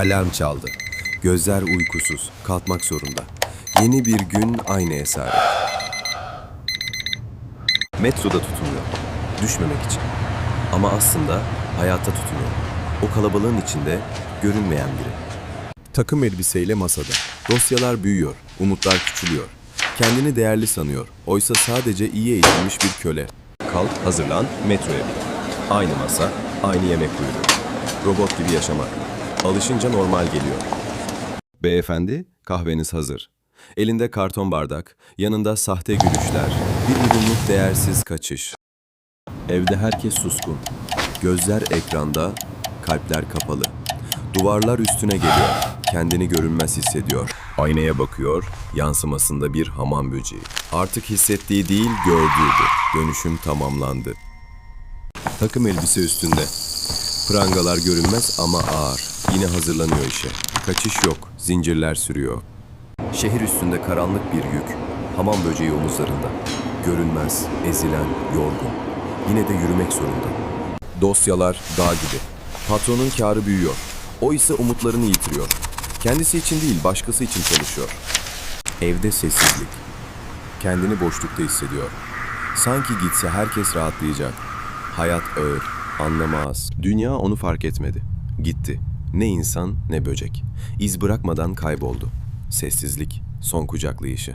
Alarm çaldı. Gözler uykusuz, kalkmak zorunda. Yeni bir gün aynı esaret. Metroda tutunuyor. Düşmemek için. Ama aslında hayatta tutunuyor. O kalabalığın içinde görünmeyen biri. Takım elbiseyle masada. Dosyalar büyüyor, umutlar küçülüyor. Kendini değerli sanıyor. Oysa sadece iyi eğitilmiş bir köle. Kalk, hazırlan, metroya bin. Aynı masa, aynı yemek buyuruyor. Robot gibi yaşamak. Alışınca normal geliyor. Beyefendi, kahveniz hazır. Elinde karton bardak, yanında sahte gülüşler, bir yudumluk değersiz kaçış. Evde herkes suskun. Gözler ekranda, kalpler kapalı. Duvarlar üstüne geliyor. Kendini görünmez hissediyor. Aynaya bakıyor, yansımasında bir hamam böceği. Artık hissettiği değil, gördüğüydü. Dönüşüm tamamlandı. Takım elbise üstünde. Prangalar görünmez ama ağır. Yine hazırlanıyor işe. Kaçış yok, zincirler sürüyor. Şehir üstünde karanlık bir yük. Hamam böceği omuzlarında. Görünmez, ezilen, yorgun. Yine de yürümek zorunda. Dosyalar dağ gibi. Patronun karı büyüyor. O ise umutlarını yitiriyor. Kendisi için değil, başkası için çalışıyor. Evde sessizlik. Kendini boşlukta hissediyor. Sanki gitse herkes rahatlayacak. Hayat ağır, anlamaz. Dünya onu fark etmedi. Gitti. Ne insan ne böcek. İz bırakmadan kayboldu. Sessizlik, son kucaklayışı.